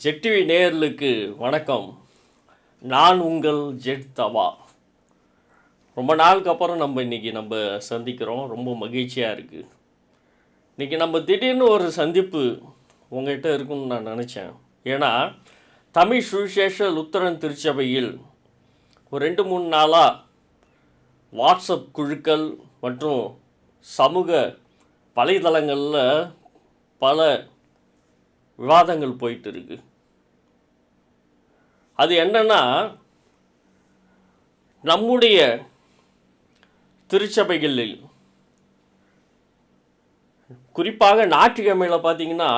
ஜெட்டிவி நேயர்களுக்கு வணக்கம். நான் உங்கள் ஜெட் தவா. ரொம்ப நாளுக்கு அப்புறம் நம்ம இன்றைக்கி நம்ம சந்திக்கிறோம். ரொம்ப மகிழ்ச்சியாக இருக்குது இன்றைக்கி நம்ம திடீர்னு ஒரு சந்திப்பு உங்கள்கிட்ட இருக்குன்னு நான் நினச்சேன். ஏன்னா தமிழ் சுவிசேஷ லுத்தரன் திருச்சபையில் ஒரு ரெண்டு மூணு நாளாக வாட்ஸ்அப் குழுக்கள் மற்றும் சமூக வலைதளங்களில் பல விவாதங்கள் போயிட்டு இருக்கு அது என்னன்னா நம்முடைய திருச்சபைகளில் குறிப்பாக ஞாயிற்றுக்கிழமையில் பார்த்தீங்கன்னா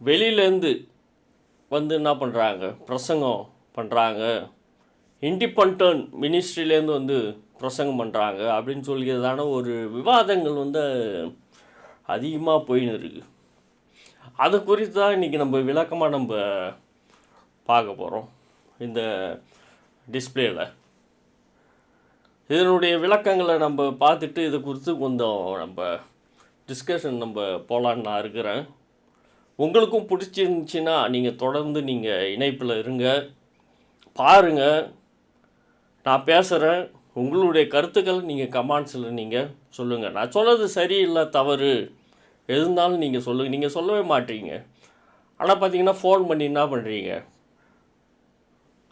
வெளியிலேருந்து வந்து என்ன பண்ணுறாங்க பிரசங்கம் பண்ணுறாங்க இண்டிபெண்டன் மினிஸ்ட்ரிலேருந்து வந்து பிரசங்கம் பண்ணுறாங்க அப்படின்னு சொல்லியதான ஒரு விவாதங்கள் வந்து அதிகமாக போயின்னு இருக்குது அது குறித்து தான் இன்றைக்கி நம்ம விளக்கமாக நம்ம பார்க்க போகிறோம் இந்த டிஸ்பிளேயில் இதனுடைய விளக்கங்களை நம்ம பார்த்துட்டு இதை குறித்து கொஞ்சம் நம்ம டிஸ்கஷன் நம்ம போகலான்னு நான் இருக்கிறேன். உங்களுக்கும் பிடிச்சிருந்துச்சின்னா நீங்கள் தொடர்ந்து நீங்கள் இணைப்பில் இருங்க. பாருங்கள் நான் பேசுகிறேன் உங்களுடைய கருத்துக்கள் நீங்கள் கமெண்ட்ஸில் நீங்கள் சொல்லுங்கள் நான் சொல்கிறது சரியில்லை தவறு. எது இருந்தாலும் நீங்கள் சொல்லுங்கள் நீங்கள் சொல்லவே மாட்டீங்க. ஆனால் பார்த்தீங்கன்னா ஃபோன் பண்ணி என்ன பண்ணுறீங்க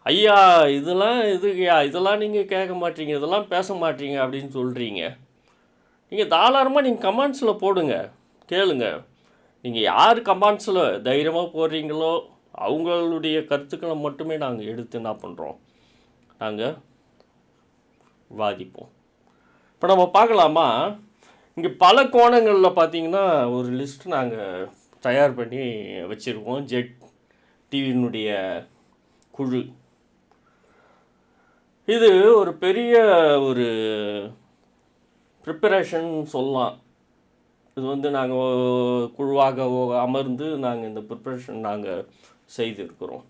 ஐயா இதெல்லாம் இதுயா இதெல்லாம் நீங்கள் கேட்க மாட்டீங்க இதெல்லாம் பேச மாட்டீங்க அப்படின்னு சொல்கிறீங்க நீங்கள் தாராளமாக நீங்கள் கமெண்ட்ஸில் போடுங்க கேளுங்க. நீங்கள் யார் கமெண்ட்ஸில் தைரியமாக போடுறீங்களோ அவங்களுடைய கருத்துக்களை மட்டுமே நாங்கள் எடுத்து என்ன பண்ணுறோம் நாங்கள் விவாதிப்போம் இப்போ நம்ம பார்க்கலாமா? இங்கே பல கோணங்களில் பார்த்தீங்கன்னா ஒரு லிஸ்ட் நாங்கள் தயார் பண்ணி வச்சுருக்கோம். ஜெட் டிவியினுடைய குழு. இது ஒரு பெரிய ஒரு ப்ரிப்பரேஷன் சொல்லலாம். இது வந்து நாங்கள் குழுவாக ஓ- அமர்ந்து நாங்கள் இந்த ப்ரிப்பரேஷன் நாங்கள் செய்திருக்கிறோம்.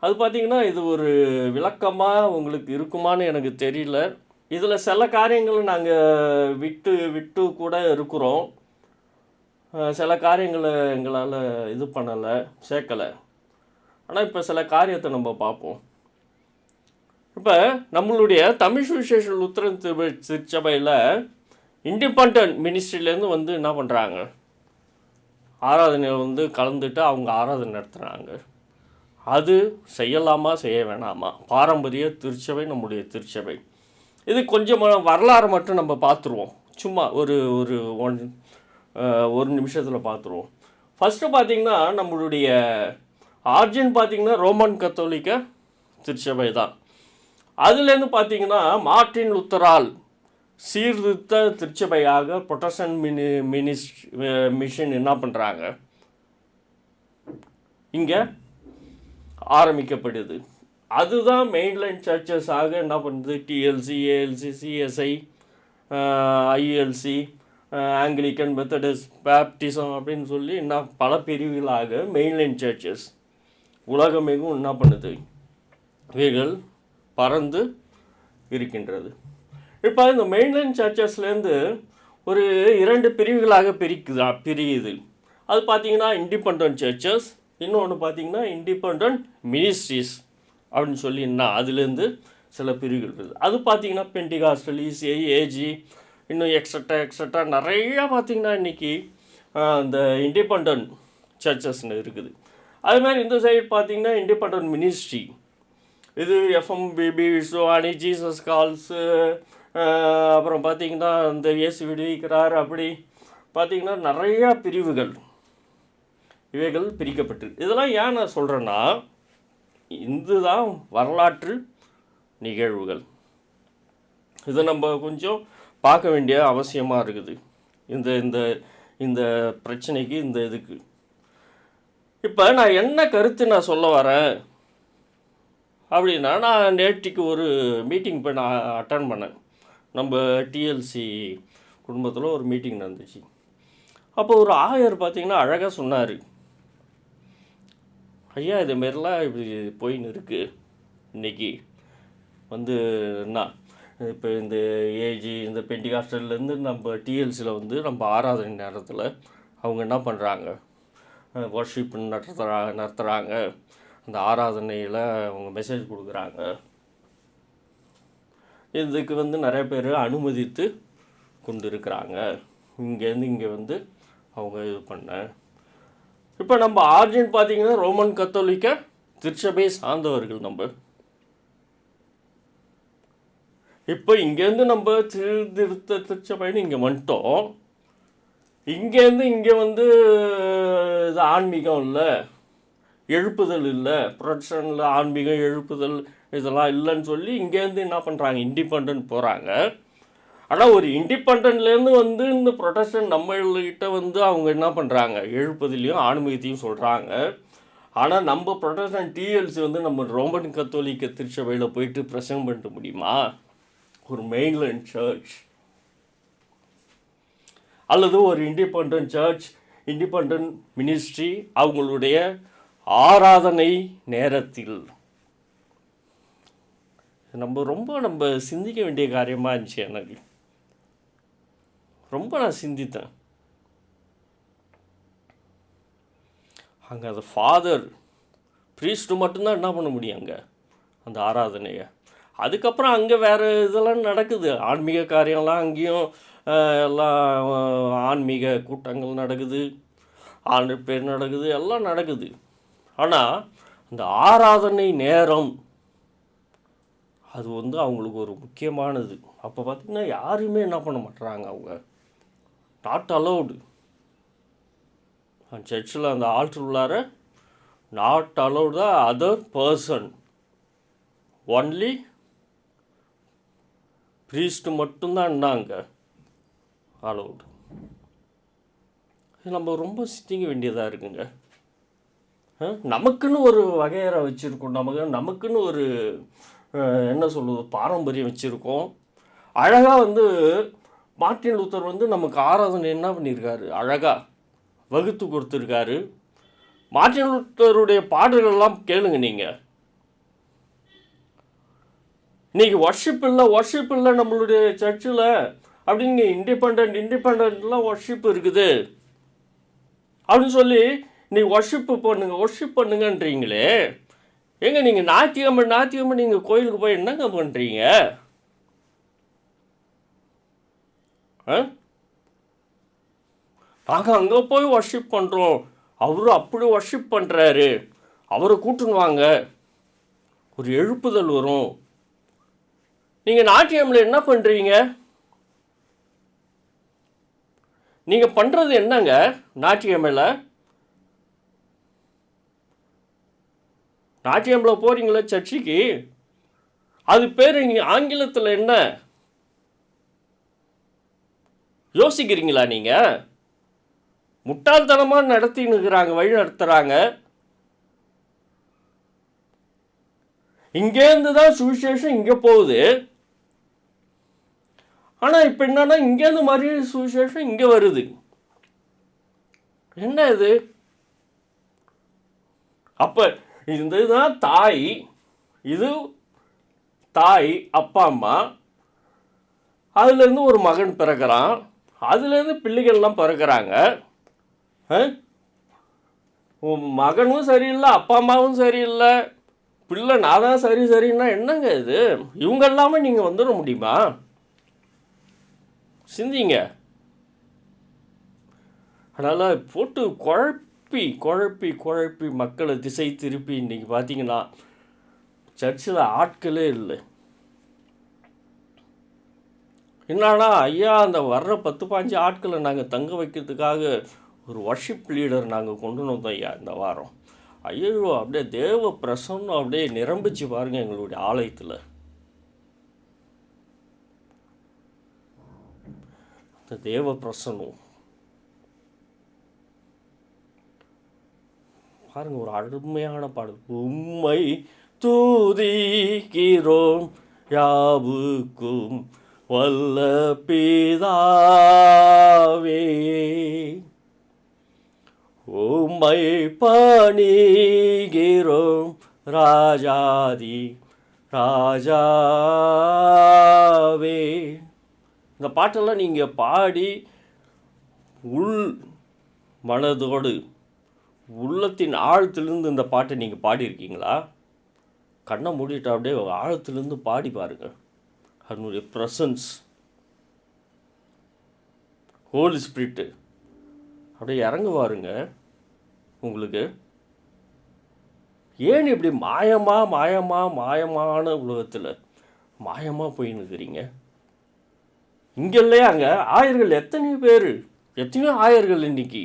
அது பார்த்தீங்கன்னா இது ஒரு விளக்கமாக உங்களுக்கு இருக்குமான்னு எனக்கு தெரியல. இதில் சில காரியங்களை நாங்கள் விட்டு விட்டு கூட இருக்கிறோம். சில காரியங்களை எங்களால் இது பண்ணலை சேர்க்கலை. ஆனால் இப்போ சில காரியத்தை நம்ம பார்ப்போம். இப்போ நம்மளுடைய தமிழ் சுவிசேஷ உத்தரன் திரு திருச்சபையில் இண்டிபெண்ட் மினிஸ்ட்ரிலேருந்து வந்து என்ன பண்ணுறாங்க ஆராதனையில் வந்து கலந்துட்டு அவங்க ஆராதனை நடத்துகிறாங்க அது செய்யலாமா செய்ய வேணாமா? பாரம்பரிய திருச்சபை நம்முடைய திருச்சபை. இது கொஞ்சம் வரலாறு மட்டும் நம்ம பார்த்துருவோம். சும்மா ஒரு ஒரு ஒன் ஒரு நிமிஷத்தில் பார்த்துருவோம். ஃபஸ்ட்டு பார்த்தீங்கன்னா நம்மளுடைய ஆர்ஜின் பார்த்தீங்கன்னா ரோமன் கத்தோலிக்க திருச்சபை தான். அதுலேருந்து பார்த்தீங்கன்னா மார்ட்டின் லுத்தரால் சீர்திருத்த திருச்சபையாக புரொட்டஸ்டன் மினி மினிஸ் மிஷன் என்ன பண்ணுறாங்க இங்கே ஆரம்பிக்கப்படுது. அதுதான் மெயின்லைன் சர்ச்சஸ் ஆக என்ன பண்ணுது? TLC ALC CSI ILC Anglican Methodist Baptism அப்படின்னு சொல்லி என்ன பல பிரிவுகளாக மெயின்லைன் சர்ச்சஸ் உலகமெங்கும் என்ன பண்ணுது? இவைகள் பறந்து இருக்கின்றது. இப்போ இந்த மெயின்லைன் சர்ச்சஸ்லேருந்து ஒரு இரண்டு பிரிவுகளாக பிரிக்குதா? பிரியுது. அது பார்த்தீங்கன்னா இண்டிபெண்ட் சர்ச்சஸ் இன்னொன்று பார்த்தீங்கன்னா இண்டிபெண்ட் மினிஸ்ட்ரிஸ் அப்படின்னு சொல்லி என்ன அதுலேருந்து சில பிரிவுகள் இருக்குது. அது பார்த்தீங்கன்னா பென்டிகாஸ்டல் இசிஐ ஏஜி இன்னும் எக்ஸட்ரா எக்ஸட்ரா நிறையா பார்த்திங்கன்னா இன்றைக்கி இந்த இண்டிபெண்ட் சர்ச்சஸ்னு இருக்குது. அது மாதிரி இந்த சைடு பார்த்தீங்கன்னா இண்டிபெண்ட் மினிஸ்ட்ரி இது FM BB Vishwani Jesus calls அப்புறம் பார்த்திங்கன்னா இந்த இயேசு விடுவிக்கிறார் அப்படி பார்த்திங்கன்னா நிறையா பிரிவுகள். இவைகள் பிரிக்கப்பட்டு இதெல்லாம் ஏன் நான் சொல்கிறேன்னா இதுதான் வரலாற்று நிகழ்வுகள். இதை நம்ம கொஞ்சம் பார்க்க வேண்டிய அவசியமாக இருக்குது. இந்த இந்த இந்த பிரச்சனைக்கு இந்த இதுக்கு. இப்போ நான் என்ன கருத்து நான் சொல்ல வரேன்? அப்படின்னா நான் நேற்றுக்கு ஒரு மீட்டிங் போய் நான் அட்டன் பண்ணேன். நம்ம டிஎல்சி குடும்பத்தில் ஒரு மீட்டிங் நடந்துச்சு. அப்போ ஒரு ஆயர் பார்த்திங்கன்னா அழகாக சொன்னார். ஐயா இது மாரிலாம் இப்படி போயின்னு இருக்குது இன்றைக்கி வந்து என்ன இப்போ இந்த ஏஜி இந்த பெண்டிகாஸ்டர்லேருந்து நம்ம டிஎல்சியில் வந்து நம்ம ஆராதனை நேரத்தில் அவங்க என்ன பண்ணுறாங்க ஒர்ஷிப் நடத்துகிறா நடத்துகிறாங்க அந்த ஆராதனையில் அவங்க மெசேஜ் கொடுக்குறாங்க. இதுக்கு வந்து நிறைய பேர் அனுமதித்து கொண்டு இருக்கிறாங்க இங்கேருந்து இங்கே வந்து அவங்க இது பண்ண இப்போ நம்ம ஆர்ஜின் பார்த்தீங்கன்னா ரோமன் கத்தோலிக்க திருச்சபை சார்ந்தவர்கள் நம்ம. இப்போ இங்கேருந்து நம்ம சீர்திருத்த திருச்சபைன்னு இங்கே வந்துட்டோம். இங்கேருந்து இங்கே வந்து இது ஆன்மீகம் இல்லை. எழுப்புதல் இல்லை. ப்ரொடக்ஷனில் ஆன்மீகம் எழுப்புதல் இதெல்லாம் இல்லைன்னு சொல்லி இங்கேருந்து என்ன பண்ணுறாங்க இண்டிபெண்ட் போகிறாங்க ஆனால் ஒரு இண்டிபெண்ட்லேருந்து வந்து இந்த ப்ரொடெஸ்டன் நம்மள்கிட்ட வந்து அவங்க என்ன பண்ணுறாங்க எழுப்புதலையும் ஆன்மீகத்தையும் சொல்கிறாங்க ஆனால் நம்ம ப்ரொடெஸ்டன் டிஎல்சி வந்து நம்ம ரோமன் கத்தோலிக்க திருச்சபையில் போயிட்டு பிரசங்கம் பண்ண முடியுமா? ஒரு மெயின்லேண்ட் சர்ச். அல்லது ஒரு இண்டிபெண்ட் சர்ச் இண்டிபெண்ட் மினிஸ்ட்ரி அவங்களுடைய ஆராதனை நேரத்தில். நம்ம ரொம்ப நம்ம சிந்திக்க வேண்டிய காரியமாக இருந்துச்சு எனக்கு. ரொம்ப நான் சிந்தித்தேன். அங்கே அந்த ஃபாதர் ப்ரீஸ்ட்டு மட்டும்தான் என்ன பண்ண முடியும் அங்கே? அந்த ஆராதனையை. அதுக்கப்புறம் அங்கே வேறு இதெல்லாம் நடக்குது. ஆன்மீக காரியம்லாம் அங்கேயும் எல்லாம் ஆன்மீக கூட்டங்கள் நடக்குது. ஆண்டு பேர் நடக்குது எல்லாம் நடக்குது. ஆனால் அந்த ஆராதனை நேரம் அது வந்து அவங்களுக்கு ஒரு முக்கியமானது. அப்போ பார்த்திங்கன்னா யாருமே என்ன பண்ண மாட்டுறாங்க அவங்க? நாட் அலௌடு சர்ச்சில் அந்த ஆல்டர் உள்ளார not allowed the other person only priest மட்டும்தான் என்னாங்க அலௌடு நம்ம ரொம்ப சிந்திக்க வேண்டியதாக இருக்குங்க. நமக்குன்னு ஒரு வகையறை வச்சுருக்கோம். நமக்கு நமக்குன்னு ஒரு என்ன சொல்லுவது பாரம்பரியம் வச்சுருக்கோம். அழகாக வந்து மார்ட்டின் லூத்தர் வந்து நமக்கு ஆராதனை என்ன பண்ணியிருக்காரு? அழகாக வகுத்து கொடுத்துருக்காரு. மார்ட்டின் லூத்தருடைய பாடல்கள்லாம் கேளுங்க நீங்கள் இன்றைக்கி ஒர்ஷிப் இல்லை ஒர்ஷிப் இல்லை நம்மளுடைய சர்ச்சில் அப்படிங்க இண்டிபெண்ட் இண்டிபெண்ட்லாம் ஒர்ஷிப் இருக்குது. அப்படின்னு சொல்லி நீ ஒர்ஷிப்பு பண்ணுங்க ஒர்ஷிப் பண்ணுங்கன்றீங்களே. ஏங்க நீங்கள் ஞாயிற்றுக்கிழமை ஞாயிற்றுக்கிழமை நீங்கள் கோயிலுக்கு போய் என்னங்க பண்ணுறீங்க ஆ நாங்கள் அங்கே போய் ஒர்ஷிப் பண்ணுறோம் அவரு அப்படி ஒர்ஷிப் பண்ணுறாரு அவரை கூட்டுன்னு வாங்க ஒரு எழுப்புதல் வரும் நீங்கள் நாட்டியமில் என்ன பண்ணுறீங்க நீங்கள் பண்ணுறது என்னங்க நாட்டியமில் நாட்டியமில் போகிறீங்களா சர்ச்சைக்கு அது பேர் இங்கே ஆங்கிலத்தில் என்ன யோசிக்கிறீங்களா நீங்கள் முட்டாள்தனமாக நடத்தின்னு இருக்கிறாங்க வழி நடத்துகிறாங்க இங்கேருந்து தான் சுவிசேஷம் இங்கே போகுது. ஆனால் இப்போ என்னன்னா இங்கேருந்து மாதிரி சுவிசேஷம் இங்கே வருது. என்ன இது? அப்போ இதுதான் தாய் இது தாய் அப்பா அம்மா. அதுலேருந்து ஒரு மகன் பிறக்கிறான். அதுலேருந்து பிள்ளைகள்லாம் பிறக்கிறாங்க. ஆ? உன் மகனும் சரியில்லை அப்பா அம்மாவும் சரியில்லை பிள்ளை நான் தான் சரி சரின்னா என்னங்க இது? இவங்க இல்லாமல் நீங்கள் வந்துட முடியுமா? சிந்திங்க. அதனால் போட்டு குழப்பி குழப்பி குழப்பி மக்களை திசை திருப்பி இன்றைக்கி பார்த்தீங்கன்னா சர்ச்சில் ஆட்களே இல்லை. என்னன்னா ஐயா அந்த வர்ற பத்து பாஞ்சு ஆட்களை நாங்கள் தங்க வைக்கிறதுக்காக ஒரு வர்ஷிப் லீடர் நாங்கள் கொண்டு வந்தோம் ஐயா இந்த வாரம். ஐயோ அப்படியே தேவ பிரசன்னம் அப்படியே நிரம்பிச்சு பாருங்க எங்களுடைய ஆலயத்தில். இந்த தேவ பிரசனம் பாருங்க ஒரு அருமையான பாடல். உம்மை தூதிக்கிறோம் யாவுக்கும் வல்ல பிதாவே உம்மை பணிகிறோம் ராஜாதி ராஜாவே. இந்த பாட்டெல்லாம் நீங்கள் பாடி உள் மனதோடு உள்ளத்தின் ஆழத்திலிருந்து இந்த பாட்டை நீங்கள் பாடியிருக்கீங்களா? கண்ணை மூடிட்டு அப்படியே ஆழத்திலிருந்து பாடி பாருங்கள் அதனுடைய ப்ரெசன்ஸ் ஹோலி ஸ்பிரிட்டு அப்படியே இறங்குவாருங்க. உங்களுக்கு ஏன் இப்படி மாயமா மாயமா மாயமான உலகத்தில் மாயமாக போயின்னு இருக்கிறீங்க இங்கே இல்லையா அங்கே? ஆயர்கள் எத்தனை பேர் எத்தனையோ ஆயர்கள் இன்னைக்கு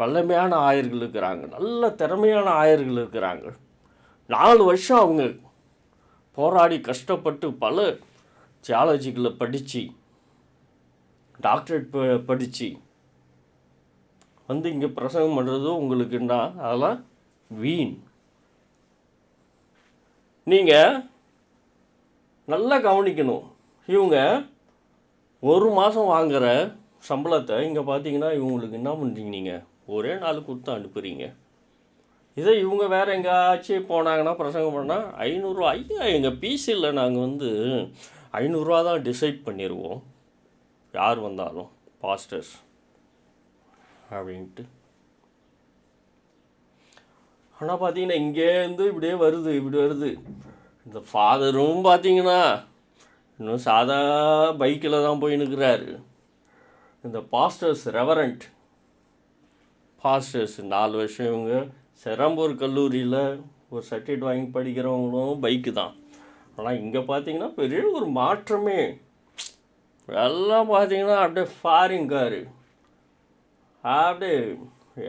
வல்லமையான ஆயர்கள் இருக்கிறாங்க நல்ல திறமையான ஆயர்கள் இருக்கிறாங்க. நாலு வருஷம் அவங்க போராடி கஷ்டப்பட்டு பல தியாலஜிகளை படித்து டாக்டரேட் ப படித்து வந்து இங்கே பிரசங்கம் பண்ணுறது உங்களுக்குன்னா அதெல்லாம் வீண். நீங்கள் நல்லா கவனிக்கணும். இவங்க ஒரு மாதம் வாங்குகிற சம்பளத்தை இங்கே பார்த்தீங்கன்னா இவங்களுக்கு என்ன பண்ணுறீங்க நீங்கள் ஒரே நாள் கொடுத்து அனுப்புகிறீங்க இதே இவங்க வேறு எங்கேயாச்சும் போனாங்கன்னா பிரசங்கம் பண்ணால் ஐநூறுரூவா ஐயா எங்கள் பிசியில் நாங்கள் வந்து ஐநூறுரூவா தான் டிசைட் பண்ணிடுவோம் யார் வந்தாலும் பாஸ்டர்ஸ் அப்படின்ட்டு. ஆனால் பார்த்தீங்கன்னா இங்கேருந்து இப்படியே வருது இப்படி வருது. இந்த ஃபாதரும் பார்த்தீங்கன்னா இன்னும் சாதா பைக்கில் தான் போய் நிற்கிறாரு இந்த பாஸ்டர்ஸ் ரெவரண்ட் பாஸ்டர்ஸ் நாலு வருஷம் இவங்க செராம்பூர் கல்லூரியில் ஒரு சர்டிஃபிகேட் வாங்கி படிக்கிறவங்களும் பைக்கு தான். ஆனால் இங்கே பார்த்தீங்கன்னா பெரிய ஒரு மாற்றமே. எல்லாம் பார்த்தீங்கன்னா அப்படியே ஃபாரின் காரு அப்படியே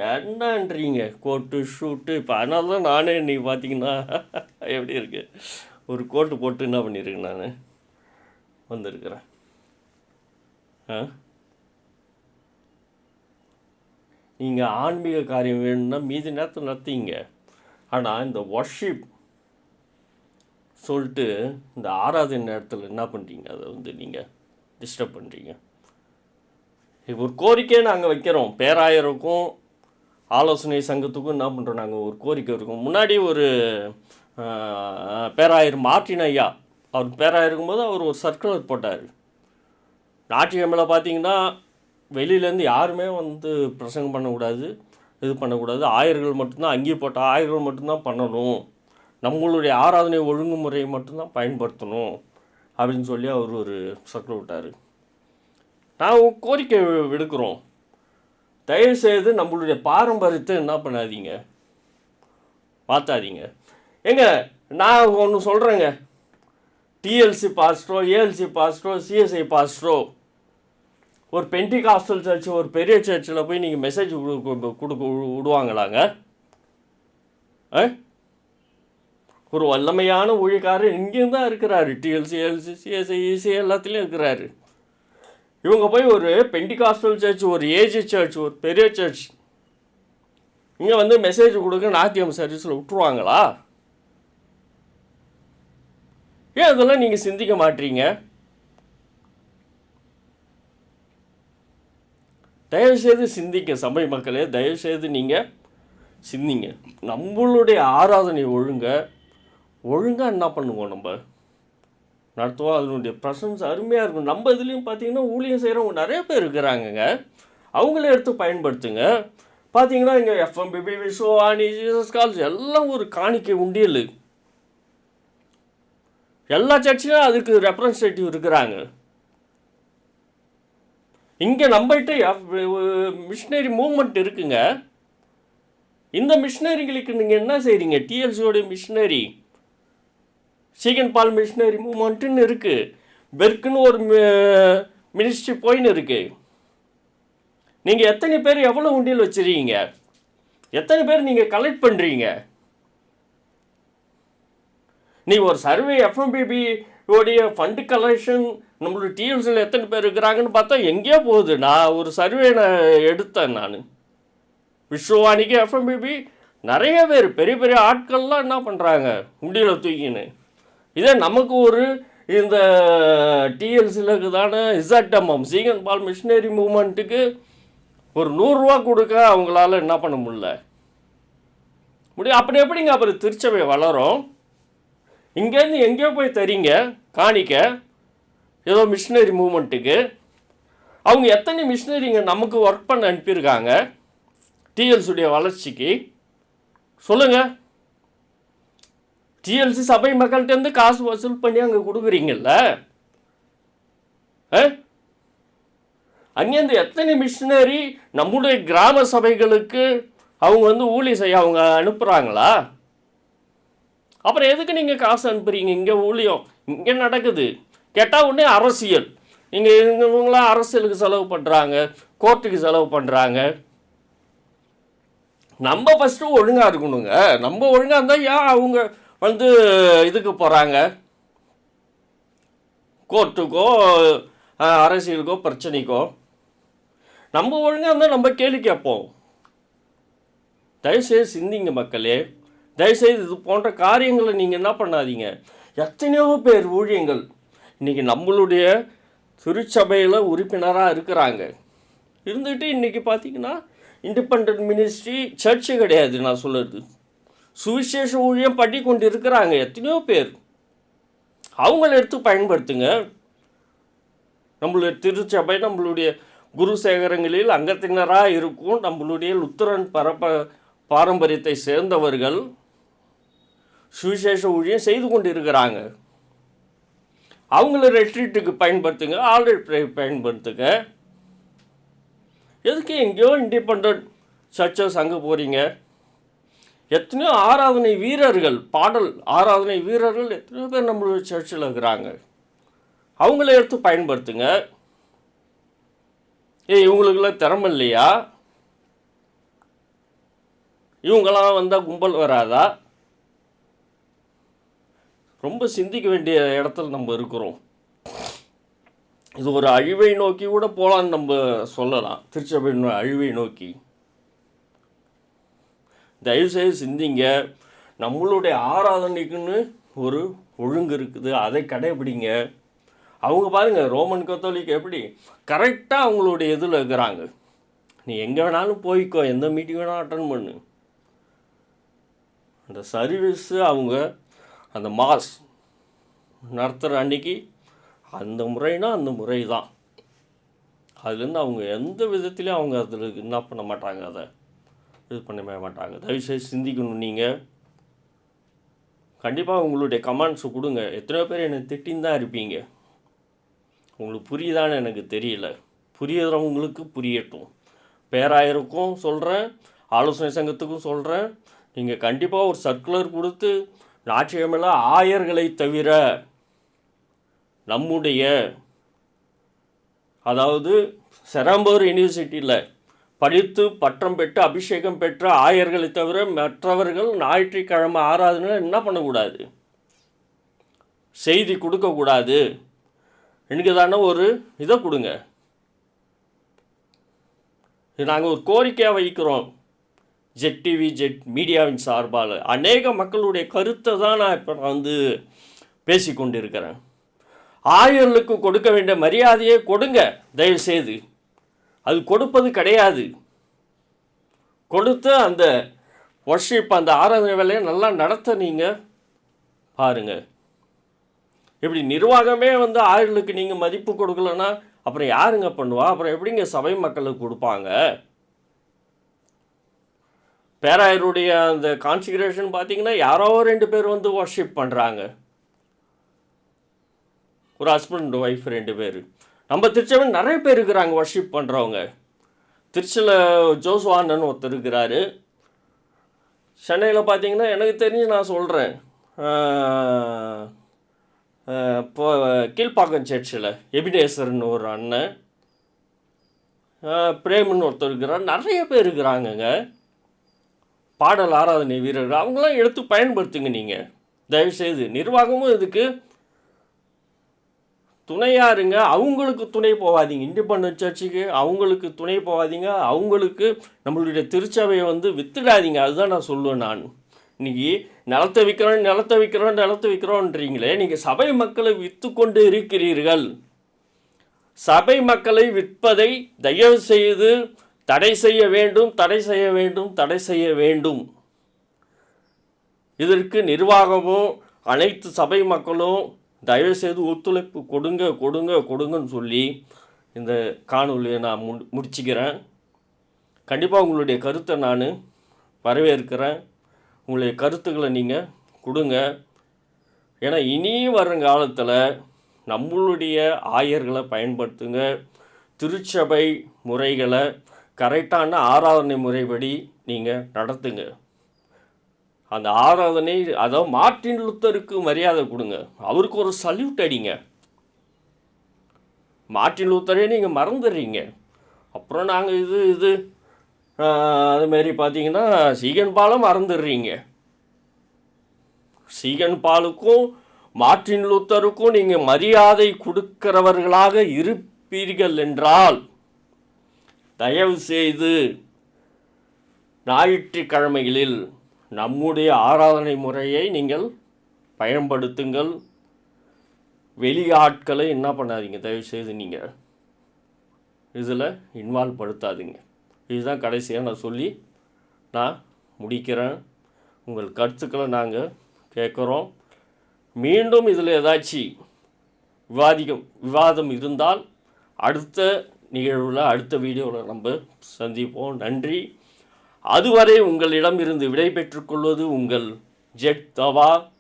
என்னன்றீங்க? கோட்டு ஷூட்டு இப்போ அதனால தான் நானே நீ பார்த்தீங்கன்னா எப்படி இருக்கு? ஒரு கோட்டு போட்டு என்ன பண்ணியிருக்கேன் நான்? வந்திருக்கிறேன். ஆ? நீங்கள் ஆன்மீக காரியம் வேணும்னா மீதி நேரத்தை நடத்திங்க. ஆனால் இந்த ஒர்ஷிப் சொல்லிட்டு இந்த ஆராதனை நேரத்தில் என்ன பண்ணுறீங்க அதை வந்து நீங்கள் டிஸ்டர்ப் பண்ணுறீங்க ஒரு கோரிக்கையை நாங்கள் வைக்கிறோம். பேராயருக்கும் ஆலோசனை சங்கத்துக்கும் என்ன பண்ணுறோம் நாங்கள் ஒரு கோரிக்கை இருக்கோம். முன்னாடி ஒரு பேராயர் மார்ட்டின் ஐயா அவர் பேராயிருக்கும் இருக்கும்போது அவர் ஒரு சர்க்குலர் போட்டார். ஞாயிற்றுக்கிழமையில் பார்த்தீங்கன்னா வெளியிலேருந்து யாருமே வந்து பிரசங்கம் பண்ணக்கூடாது இது பண்ணக்கூடாது. ஆயர்கள் மட்டும்தான் அங்கேயே போட்ட ஆயர்கள் மட்டும்தான் பண்ணணும். நம்மளுடைய ஆராதனை ஒழுங்குமுறையை மட்டும்தான் பயன்படுத்தணும் அப்படின்னு சொல்லி அவர் ஒரு சர்க்குலர் விட்டார். நான் கோரிக்கை விடுக்கிறோம். தயவுசெய்து நம்மளுடைய பாரம்பரியத்தை என்ன பண்ணாதீங்க. மாற்றாதீங்க ஏங்க நான் ஒன்று சொல்கிறேங்க TLC pastor ALC pastor CSI pastor ஒரு பென்டிகாஸ்டல் சர்ச் ஒரு பெரிய சர்ச்சில் போய் நீங்கள் மெசேஜ் கொடுக்க விடுவாங்களாங்க? ஆ? ஒரு வல்லமையான ஊழியக்காரர் இங்கேயும் தான் இருக்கிறாரு. டிஎல்சி எல்சி சிஎஸ்ஐ இசி எல்லாத்துலேயும் இருக்கிறாரு. இவங்க போய் ஒரு பெண்டிகாஸ்டல் சர்ச் ஒரு ஏஜ் சர்ச் ஒரு பெரிய சர்ச் இங்கே வந்து மெசேஜ் கொடுக்க நாத்தியம் சர்வீஸில் விட்டுருவாங்களா? ஏன் அதெல்லாம் நீங்கள் சிந்திக்க மாட்டீங்க? தயவுசெய்து சிந்திங்க. சபை மக்களே தயவுசெய்து நீங்கள் சிந்திங்க. நம்மளுடைய ஆராதனை ஒழுங்க ஒழுங்காக என்ன பண்ணுவோம் நம்ம? நடத்துவோம் அதனுடைய ப்ரசன்ஸ் அருமையாக இருக்கும். நம்ம இதுலேயும் பார்த்தீங்கன்னா ஊழியம் செய்கிறவங்க நிறைய பேர் இருக்கிறாங்கங்க. அவங்களே எடுத்து பயன்படுத்துங்க. பார்த்தீங்கன்னா இங்கே எஃப்எம்பிபி ஆனி ஜீசஸ் காலேஜ் எல்லாம் ஒரு காணிக்கை உண்டியல். எல்லா சர்ச்சிலும் அதுக்கு ரெப்ரசன்டேட்டிவ் இருக்கிறாங்க. இங்கே நம்மகிட்ட மிஷினரி மூமெண்ட் இருக்குங்க. இந்த மிஷினரிகளுக்கு நீங்கள் என்ன செய்கிறீங்க டிஎல்சியோடைய மிஷினரி சீகன் பால் மிஷினரி மூமெண்ட்டுன்னு இருக்குது பெர்க்குன்னு ஒரு மினிஸ்ட்ரி போயின்னு இருக்குது நீங்கள் எத்தனை பேர் எவ்வளோ உண்டியல் வச்சுருக்கீங்க? எத்தனை பேர் நீங்கள் கலெக்ட் பண்ணுறீங்க நீ ஒரு சர்வே எஃப்எம்பிபி உடைய ஃபண்டு கலெக்ஷன் நம்மளோட டிஎல்சியில் எத்தனை பேர் இருக்கிறாங்கன்னு பார்த்தா எங்கேயோ போகுது. நான் ஒரு சர்வே எடுத்தேன் நான். விஸ்வவாணிக்கு எஃப்எம்பிபி நிறைய பேர் பெரிய பெரிய ஆட்கள்லாம் என்ன பண்ணுறாங்க முடியில் தூக்கின்னு. இதே நமக்கு ஒரு இந்த டிஎல்சியில் தானே இசட்டமம் சீகன் பால் மிஷினரி மூமெண்ட்டுக்கு ஒரு நூறுரூவா கொடுக்க அவங்களால என்ன பண்ண முடியல? முடியும் அப்படி எப்படிங்க அப்புறம் திருச்சபை வளரும்? இங்கேருந்து எங்கேயோ போய் தரீங்க காணிக்க. ஏதோ மிஷினரி மூமெண்ட்டுக்கு அவங்க எத்தனை மிஷினரிங்க நமக்கு ஒர்க் பண்ண அனுப்பியிருக்காங்க? டிஎல்சியுடைய வளர்ச்சிக்கு. சொல்லுங்கள் டிஎல்சி சபை மக்கள்கிட்டேருந்து காசு வசூல் பண்ணி அங்கே கொடுக்குறீங்கல்ல? ஆ? அங்கேருந்து எத்தனை மிஷினரி நம்முடைய கிராம சபைகளுக்கு அவங்க வந்து ஊழி செய்ய அவங்க அனுப்புகிறாங்களா அப்புறம் எதுக்கு நீங்கள் காசு அனுப்புகிறீங்க இங்கே ஊழியம் இங்கே நடக்குது. கேட்டால் உடனே அரசியல். இங்கே இவங்களாம் அரசியலுக்கு செலவு பண்ணுறாங்க கோர்ட்டுக்கு செலவு பண்ணுறாங்க நம்ம ஃபஸ்ட்டு ஒழுங்காக இருக்கணுங்க. நம்ம ஒழுங்காக இருந்தால் ஏன் அவங்க வந்து இதுக்கு போகிறாங்க கோர்ட்டுக்கோ அரசியலுக்கோ பிரச்சனைக்கோ. நம்ம ஒழுங்காக இருந்தால் நம்ம கேள்வி கேட்போம். தயவுசெய்து சிந்திங்க மக்களே. தயவுசெய்து இது போன்ற காரியங்களை நீங்கள் என்ன பண்ணாதீங்க. எத்தனையோ பேர் ஊழியங்கள் இன்றைக்கி நம்மளுடைய திருச்சபையில் உறுப்பினராக இருக்கிறாங்க. இருந்துட்டு இன்றைக்கி பார்த்தீங்கன்னா இண்டிபெண்ட் மினிஸ்ட்ரி சர்ச்சு கிடையாது நான் சொல்லுறது சுவிசேஷ ஊழியம் பண்ணி கொண்டு இருக்கிறாங்க எத்தனையோ பேர். அவங்கள எடுத்து பயன்படுத்துங்க. நம்மளுடைய திருச்சபை நம்மளுடைய குரு சேகரங்களில் அங்கத்தினராக இருக்கும் நம்மளுடைய லுத்தரன் பரப்ப பாரம்பரியத்தை சேர்ந்தவர்கள் சுவிசேஷ ஊழியம் செய்து கொண்டு இருக்கிறாங்க அவங்கள ரெட்ரீட்டுக்கு பயன்படுத்துங்க ஆல்ரெடி பயன்படுத்துங்க. எதுக்கு எங்கேயோ இண்டிபெண்ட் சர்ச்சஸ் அங்கே போகிறீங்க எத்தனையோ ஆராதனை வீரர்கள் பாடல் ஆராதனை வீரர்கள் எத்தனையோ பேர் நம்மளுடைய சர்ச்சில் இருக்கிறாங்க. அவங்கள எடுத்து பயன்படுத்துங்க. ஏ இவங்களுக்கெல்லாம் திறமை இல்லையா? இவங்களாம் வந்தால் கும்பல் வராதா? ரொம்ப சிந்திக்க வேண்டிய இடத்துல நம்ம இருக்கிறோம். இது ஒரு அழிவை நோக்கி கூட போகலான்னு நம்ம சொல்லலாம். திருச்சபையின் அழிவை நோக்கி. தயவுசெய்து சிந்திங்க. நம்மளுடைய ஆராதனைக்குன்னு ஒரு ஒழுங்கு இருக்குது. அதை கடைபிடிங்க. அவங்க பாருங்க ரோமன் கத்தோலிக் எப்படி? கரெக்டாக அவங்களுடைய இதில் இருக்கிறாங்க. நீ எங்கே வேணாலும் போய்க்கோ. எந்த மீட்டிங் வேணாலும் அட்டன் பண்ணு. அந்த சர்வீஸு அவங்க அந்த மாஸ் நடத்துகிற அன்னைக்கு அந்த முறைனா அந்த முறை தான் அதுலேருந்து அவங்க எந்த விதத்துலையும் அவங்க அதில் என்ன பண்ண மாட்டாங்க அதை இது பண்ணவே மாட்டாங்க. தயவுசெய்து சிந்திக்கணும் நீங்கள் கண்டிப்பாக உங்களுடைய கமெண்ட்ஸை கொடுங்க. எத்தனையோ பேர் என்னை திட்டின்னு தான் இருப்பீங்க. உங்களுக்கு புரியுதான்னு எனக்கு தெரியல. புரியுறவங்களுக்கு புரியட்டும். பேராயருக்கும் சொல்கிறேன் ஆலோசனை சங்கத்துக்கும் சொல்கிறேன் நீங்கள் கண்டிப்பாக ஒரு சர்க்குலர் கொடுத்து நாட்சியமில்ல ஆயர்களை தவிர நம்முடைய அதாவது செரம்பூர் யூனிவர்சிட்டியில் படித்து பட்டம் பெற்று அபிஷேகம் பெற்ற ஆயர்களை தவிர மற்றவர்கள் ஞாயிற்றுக்கிழமை ஆராதனை என்ன பண்ணக்கூடாது? செய்தி கொடுக்கக்கூடாது. எனக்கு தானே ஒரு இதை கொடுங்க. நாங்கள் ஒரு கோரிக்கையாக வைக்கிறோம். ஜெட் டிவி ஜெட் மீடியாவின் சார்பால் அநேக மக்களுடைய கருத்தை தான் நான் இப்போ நான் வந்து பேசி கொண்டிருக்கிறேன். ஆயர்களுக்கு கொடுக்க வேண்டிய மரியாதையை கொடுங்க தயவுசெய்து. அது கொடுப்பது கிடையாது. கொடுத்து அந்த ஒர்ஷிப் அந்த ஆராதனை வேலையை நல்லா நடத்த நீங்கள் பாருங்கள் இப்படி நிர்வாகமே வந்து ஆயர்களுக்கு நீங்கள் மதிப்பு கொடுக்கலன்னா அப்புறம் யாருங்க பண்ணுவா? அப்புறம் எப்படிங்க சபை மக்களுக்கு கொடுப்பாங்க? பேராயருடைய அந்த கான்சிகரேஷன் பார்த்தீங்கன்னா யாரோ ரெண்டு பேர் வந்து ஒர்ஷிப் பண்ணுறாங்க ஒரு ஹஸ்பண்ட் ஒய்ஃப் ரெண்டு பேர். நம்ம திருச்சபையில் நிறைய பேர் இருக்கிறாங்க ஒர்ஷிப் பண்ணுறவங்க திருச்சியில் ஜோஸ்வானன் ஒருத்தர் இருக்கிறாரு. சென்னையில் பார்த்தீங்கன்னா எனக்கு தெரிஞ்சு நான் சொல்கிறேன் இப்போ கீழ்ப்பாக்கம் சர்ச்சில் எபினேசர்னு ஒரு அண்ணன். பிரேம்னு ஒருத்தர் இருக்கிறார். நிறைய பேர் இருக்கிறாங்கங்க. பாடல் ஆராதனை வீரர்கள் அவங்களாம் எடுத்து பயன்படுத்துங்க நீங்கள் தயவுசெய்து நிர்வாகமும் இதுக்கு துணையாக இருங்க. அவங்களுக்கு துணை போகாதீங்க. இண்டிபெண்டன்ட் சர்ச்சுக்கு அவங்களுக்கு துணை போகாதீங்க. அவங்களுக்கு நம்மளுடைய திருச்சபையை வந்து வித்துடாதீங்க. அதுதான் நான் சொல்லுவேன் நான். இன்றைக்கி நிலத்தை விற்கிறோம் நிலத்தை விற்கிறோம் நிலத்தை விற்கிறோன்றீங்களே நீங்கள் சபை மக்களை விற்று கொண்டு இருக்கிறீர்கள். சபை மக்களை விற்பதை தயவு செய்து தடை செய்ய வேண்டும் தடை செய்ய வேண்டும் தடை செய்ய வேண்டும். இதற்கு நிர்வாகமும் அனைத்து சபை மக்களும் தயவுசெய்து ஒத்துழைப்பு கொடுங்க கொடுங்க கொடுங்கன்னு சொல்லி இந்த காணொலியை நான் மு முடிச்சுக்கிறேன். கண்டிப்பாக உங்களுடைய கருத்தை நான் வரவேற்கிறேன். உங்களுடைய கருத்துக்களை நீங்கள் கொடுங்க. ஏன்னா இனி வருங்காலத்தில் நம்மளுடைய ஆயர்களை பயன்படுத்துங்க. திருச்சபை முறைகளை கரெக்டான ஆராதனை முறைப்படி நீங்கள் நடத்துங்க. அந்த ஆராதனை அதாவது மார்ட்டின் லுத்தருக்கு மரியாதை கொடுங்க. அவருக்கு ஒரு சல்யூட் அடிங்க. மார்ட்டின் லூத்தரே நீங்கள் மறந்துடுறீங்க. அப்புறம் நாங்கள் இது இது அதுமாரி அது பார்த்தீங்கன்னா சீகன் பாலை மறந்துடுறீங்க. சீகன் பாலுக்கும் மார்ட்டின் லூத்தருக்கும் நீங்கள் மரியாதை கொடுக்கிறவர்களாக இருப்பீர்கள் என்றால் தயவு செய்து ஞாயிற்றுக்கிழமைகளில் நம்முடைய ஆராதனை முறையை நீங்கள் பயன்படுத்துங்கள். வெளியாட்களை என்ன பண்ணாதீங்க? தயவு செய்து நீங்கள் இதில் இன்வால்வ் படுத்தாதீங்க. இதுதான் கடைசியாக நான் சொல்லி நான் முடிக்கிறேன். உங்கள் கருத்துக்களை நாங்கள் கேட்குறோம். மீண்டும் இதில் ஏதாச்சும் விவாதிக்கும் விவாதம் இருந்தால் அடுத்த நிகழ்வில் அடுத்த வீடியோவில் நம்ம சந்திப்போம். நன்றி. அதுவரை உங்களிடமிருந்து விடை பெற்றுக்கொள்வது உங்கள் ஜெட் தவா.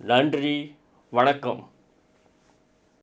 நன்றி. வணக்கம்.